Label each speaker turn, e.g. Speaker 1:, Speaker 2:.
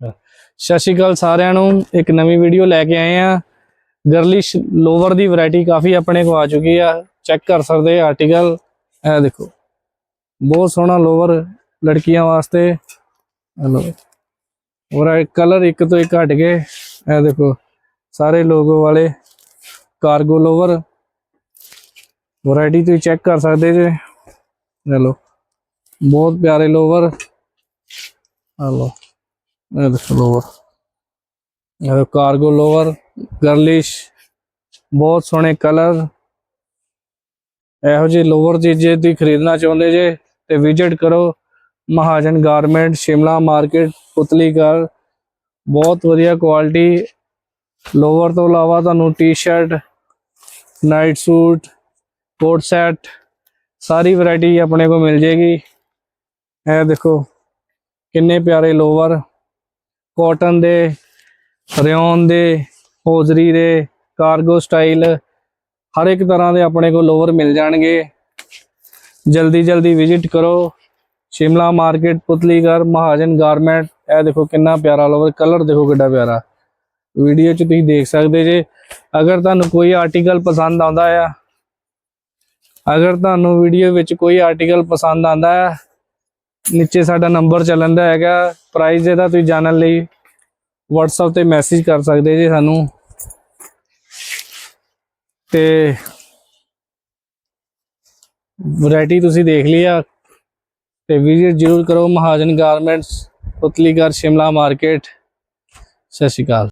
Speaker 1: ਸਤਿ ਸ਼੍ਰੀ ਅਕਾਲ ਸਾਰਿਆਂ ਨੂੰ। ਇੱਕ ਨਵੀਂ ਵੀਡੀਓ ਲੈ ਕੇ ਆਏ ਆ ਗਰਲਿਸ਼ ਲੋਵਰ ਦੀ ਵੈਰਾਈਟੀ ਕਾਫੀ ਆਪਣੇ ਕੋ ਆ ਚੁੱਕੀ ਆ। ਚੈੱਕ ਕਰ ਸਕਦੇ ਆਰਟੀਕਲ ਇਹ ਦੇਖੋ। ਬਹੁਤ ਸੋਹਣਾ ਲੋਵਰ ਲੜਕੀਆਂ ਵਾਸਤੇ। ਹਲੋ ਔਰ ਕਲਰ ਇੱਕ ਤੋਂ ਇੱਕ ਹਟ ਗਏ। ਇਹ ਦੇਖੋ। ਸਾਰੇ ਲੋਗੋ ਵਾਲੇ। ਕਾਰਗੋ ਲੋਵਰ ਵੈਰਾਈਟੀ ਤੁਸੀਂ ਚੈੱਕ ਕਰ ਸਕਦੇ ਜੇ। ਹਲੋ ਬਹੁਤ ਪਿਆਰੇ ਲੋਵਰ ਹਲੋ ਇਹ ਦੇਖੋ ਲੋਵਰ ਇਹ ਕਾਰਗੋ ਲੋਵਰ ਗਰਲਿਸ਼ ਬਹੁਤ ਸੋਹਣੇ ਕਲਰ ਇਹੋ ਜਿਹੇ ਲੋਵਰ ਜੇ ਜੇ ਤੁਸੀਂ ਖਰੀਦਣਾ ਚਾਹੁੰਦੇ ਜੇ, ਤੇ ਵਿਜ਼ਿਟ ਕਰੋ। ਮਹਾਜਨ ਗਾਰਮੈਂਟ ਸ਼ਿਮਲਾ ਮਾਰਕੀਟ ਪੁਤਲੀਗੜ ਬਹੁਤ ਵਧੀਆ ਕੁਆਲਿਟੀ ਲੋਵਰ ਤੋਂ ਇਲਾਵਾ ਤੁਹਾਨੂੰ T-shirt night suit coat set ਸਾਰੀ ਵੈਰਾਈਟੀ ਆਪਣੇ ਕੋਲ ਮਿਲ ਜੇਗੀ। ਇਹ ਦੇਖੋ, ਕਿੰਨੇ ਪਿਆਰੇ ਲੋਵਰ ਕਾਟਨ ਦੇ ਰਿਓਨ ਦੇ ਹੋਜ਼ਰੀ ਦੇ ਕਾਰਗੋ ਸਟਾਈਲ ਹਰ ਇੱਕ ਤਰ੍ਹਾਂ ਦੇ ਆਪਣੇ ਕੋਲ ਲੋਵਰ ਮਿਲ ਜਾਣਗੇ। ਜਲਦੀ ਜਲਦੀ ਵਿਜ਼ਿਟ ਕਰੋ। ਸ਼ਿਮਲਾ ਮਾਰਕੀਟ ਪੁਤਲੀਗੜ ਮਹਾਜਨ ਗਾਰਮੈਂਟ ਇਹ ਦੇਖੋ ਕਿੰਨਾ ਪਿਆਰਾ ਲੋਵਰ ਕਲਰ ਦੇਖੋ ਕਿੱਡਾ ਪਿਆਰਾ। ਵੀਡੀਓ 'ਚ ਤੁਸੀਂ ਦੇਖ ਸਕਦੇ ਜੇ। ਅਗਰ ਤੁਹਾਨੂੰ ਕੋਈ ਆਰਟੀਕਲ ਪਸੰਦ ਆਉਂਦਾ ਆ, ਅਗਰ ਤੁਹਾਨੂੰ ਵੀਡੀਓ ਵਿੱਚ ਕੋਈ ਆਰਟੀਕਲ ਪਸੰਦ ਆਉਂਦਾ ਹੈ ਨੀਚੇ ਸਾਡਾ ਨੰਬਰ ਚੱਲਣ ਦਾ ਹੈਗਾ। ਪ੍ਰਾਈਸ ਇਹਦਾ ਤੁਸੀਂ ਜਾਣਨ ਲਈ WhatsApp ਤੇ ਮੈਸੇਜ ਕਰ ਸਕਦੇ ਜੀ ਸਾਨੂੰ। ਤੇ ਵੈਰਾਈਟੀ ਤੁਸੀਂ ਦੇਖ ਲਈ ਆ। ਤੇ ਵਿਜ਼ਿਟ ਜ਼ਰੂਰ ਕਰੋ ਮਹਾਜਨ ਗਾਰਮੈਂਟਸ ਪੁਤਲੀਗੜ ਸ਼ਿਮਲਾ ਮਾਰਕੀਟ ਸਤਿ ਸ਼੍ਰੀ ਅਕਾਲ।